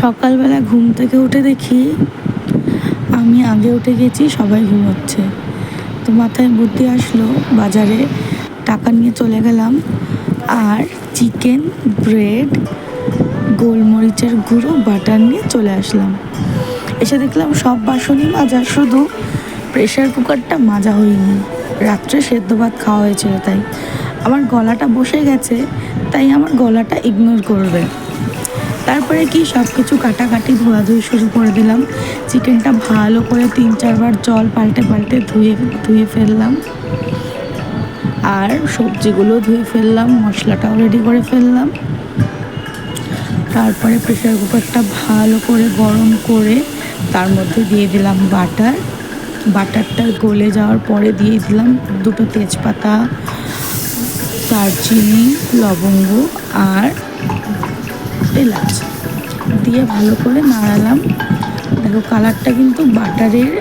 সকালবেলা ঘুম থেকে উঠে দেখি আমি আগে উঠে গেছি, সবাই ঘুমোচ্ছে। তো মাথায় বুদ্ধি আসলো, বাজারে টাকা নিয়ে চলে গেলাম। আর চিকেন, ব্রেড, গোলমরিচের গুঁড়ো, বাটার নিয়ে চলে আসলাম। এসে দেখলাম সব বাসনই মাজা, শুধু প্রেশার কুকারটা মাজা হয়নি। রাত্রে সেদ্ধ ভাত খাওয়া হয়েছিল তাই। আমার গলাটা বসে গেছে, তাই আমার গলাটা ইগনোর করবে। তারপরে কি সব কিছু কাটাকাটি ধোয়াধুয়ি শুরু করে দিলাম। চিকেনটা ভালো করে তিন চারবার জল পাল্টে পাল্টে ধুয়ে ধুয়ে ফেললাম। আর সবজিগুলো ধুয়ে ফেললাম, মশলাটাও রেডি করে ফেললাম। তারপরে প্রেশার কুকারটা ভালো করে গরম করে তার মধ্যে দিয়ে দিলাম বাটার বাটারটা গলে যাওয়ার পরে দিয়ে দিলাম দুটো তেজপাতা, দারচিনি, লবঙ্গ আর এলাচ দিয়ে ভালো করে নাড়ালাম। দেখো কালারটা কিন্তু বাটারের,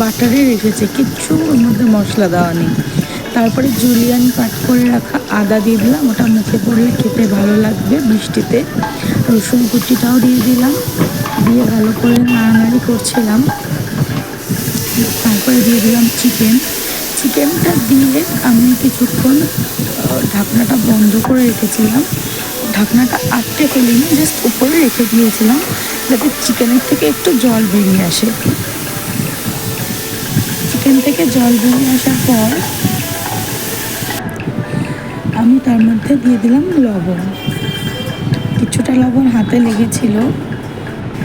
বাটারে রেখেছে। কিচ্ছু ওর মধ্যে মশলা দেওয়া নেই। তারপরে জুলিয়ান কাট করে রাখা আদা দিয়ে দিলাম। ওটা মুখে পড়লে খেতে ভালো লাগবে বৃষ্টিতে রসুন কুচিটাও দিয়ে দিলাম। দিয়ে ভালো করে নাড়ানাড়ি করছিলাম। তারপরে দিয়ে দিলাম চিকেন চিকেনটা দিয়ে আমি কিছুক্ষণ ঢাকনাটা বন্ধ করে রেখেছিলাম। ঢাকনাটা আটকে ফেলিনি জাস্ট উপরে রেখে দিয়েছিলাম যাতে চিকেনের থেকে একটু জল বেরিয়ে আসে। চিকেন থেকে জল বেরিয়ে আসার পর আমি তার মধ্যে দিয়ে দিলাম লবণ। কিছুটা লবণ হাতে লেগেছিল,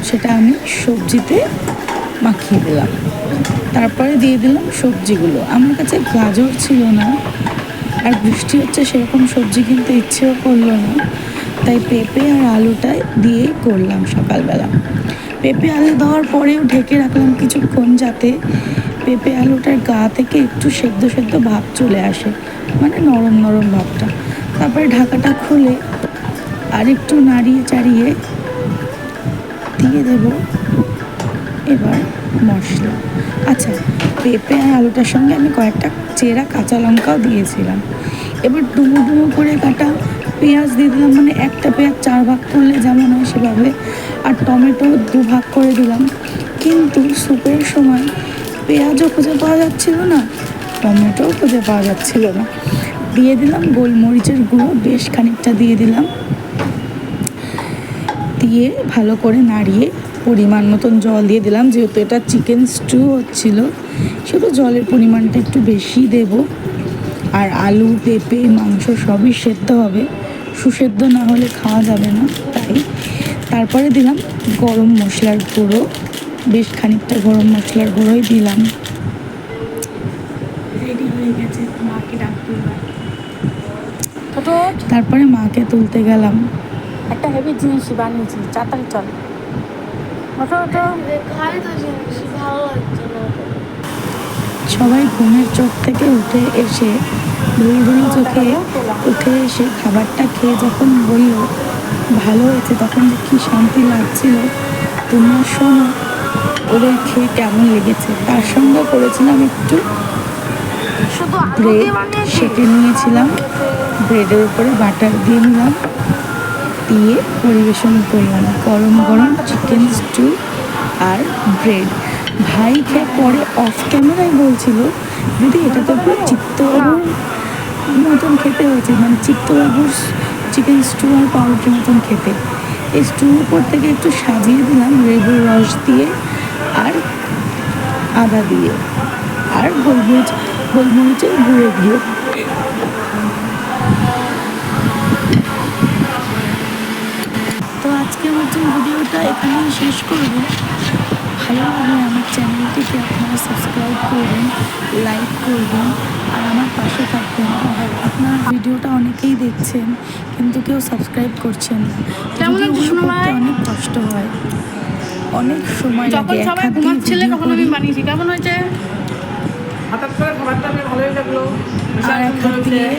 সেটা আমি সবজিতে মাখিয়ে দিলাম। তারপরে দিয়ে দিলাম সবজিগুলো। আমার কাছে গাজর ছিল না, আর বৃষ্টি হচ্ছে সেরকম সবজি কিনতে ইচ্ছেও করল না। তাই পেঁপে আর আলুটা দিয়েই করলাম সকালবেলা। পেঁপে আলু দেওয়ার পরেও ঢেকে রাখলাম কিছুক্ষণ যাতে পেঁপে আলুটার গা থেকে একটু সেদ্ধ সেদ্ধ ভাব চলে আসে মানে নরম নরম ভাবটা। তারপরে ঢাকাটা খুলে আর একটু নাড়িয়ে চাড়িয়ে দিয়ে দেবো এবার মশলা। আচ্ছা পেঁপে আর আলুটার সঙ্গে আমি কয়েকটা চেরা কাঁচা লঙ্কাও দিয়েছিলাম। এবার ডুমো ডুমো করে কাটা পেঁয়াজ দিয়ে দিলাম মানে একটা পেঁয়াজ চার ভাগ করলে যেমন হয় সেভাবে, আর টমেটো দু ভাগ করে দিলাম। কিন্তু স্যুপের সময় পেঁয়াজও খুঁজে পাওয়া যাচ্ছিল না, টমেটোও খুঁজে পাওয়া যাচ্ছিল না। দিয়ে দিলাম গোলমরিচের গুঁড়ো, বেশ খানিকটা দিয়ে দিলাম। দিয়ে ভালো করে নাড়িয়ে পরিমাণ মতন জল দিয়ে দিলাম, যেহেতু এটা চিকেন স্টু হচ্ছিল, সেহেতু জলের পরিমাণটা একটু বেশি দেব। আর আলু, পেঁপে, মাংস সবই সেদ্ধ হবে। সুসেদ্ধ না হলে খাওয়া যাবে না তাই। তারপরে দিলাম গরম মশলার গুঁড়ো বেশ খানিকটা গরম মশলার গুঁড়োই দিলাম। রেডি হয়ে গেছে মাকে ডাকতে এবার। তারপরে মাকে তুলতে গেলাম। একটা হেভি জিনিস বানিয়েছি চাতাল চল। সবাই ঘুমের চোখ থেকে উঠে এসে ধুই চোখে উঠে এসে খাবারটা খেয়ে যখন বলল ভালো হয়েছে তখন যে কী শান্তি লাগছিল? তোমরা শোনো ওদের খেয়ে কেমন লেগেছে? তার সঙ্গে করেছিলাম একটু শুধু ব্রেড সেঁকে নিয়েছিলাম। ব্রেডের উপরে বাটার দিয়ে নিলাম। দিয়ে পরিবেশন করলাম। গরম গরম চিকেন স্টু আর ব্রেড ভাই খেয়ে পরে অফ ক্যামেরায় বলছিল দিদি এটা তো পুরো চিত্তবাবুর মতন খেতে হয়েছে। মানে চিত্তবাবুর চিকেন স্টু আর পাউরুটির মতন খেতে। এই স্টুর উপর থেকে একটু সাজিয়ে দিলাম লেবুর রস দিয়ে আর আদা দিয়ে। আর গোলমরিচ, গোলমরিচের গুঁড়ো দিয়ে। তো আজকের মতন ভিডিওটা এখানেই শেষ করব। ভালো লাগলে আমার চ্যানেলটিকে আপনারা সাবস্ক্রাইব করবেন লাইক করবেন আর আমার পাশে থাকবেন। আপনার ভিডিওটা অনেকেই দেখছেন কিন্তু কেউ সাবস্ক্রাইব করছেন না? অনেক কষ্ট হয় অনেক সময় যখন লাগে সবাই ঘুমাচ্ছিলে তখন আমি বানিয়েছি। কেমন হয়েছে? হঠাৎ করে খাবারটা ভালোই লাগল। আর এক হাত দিয়ে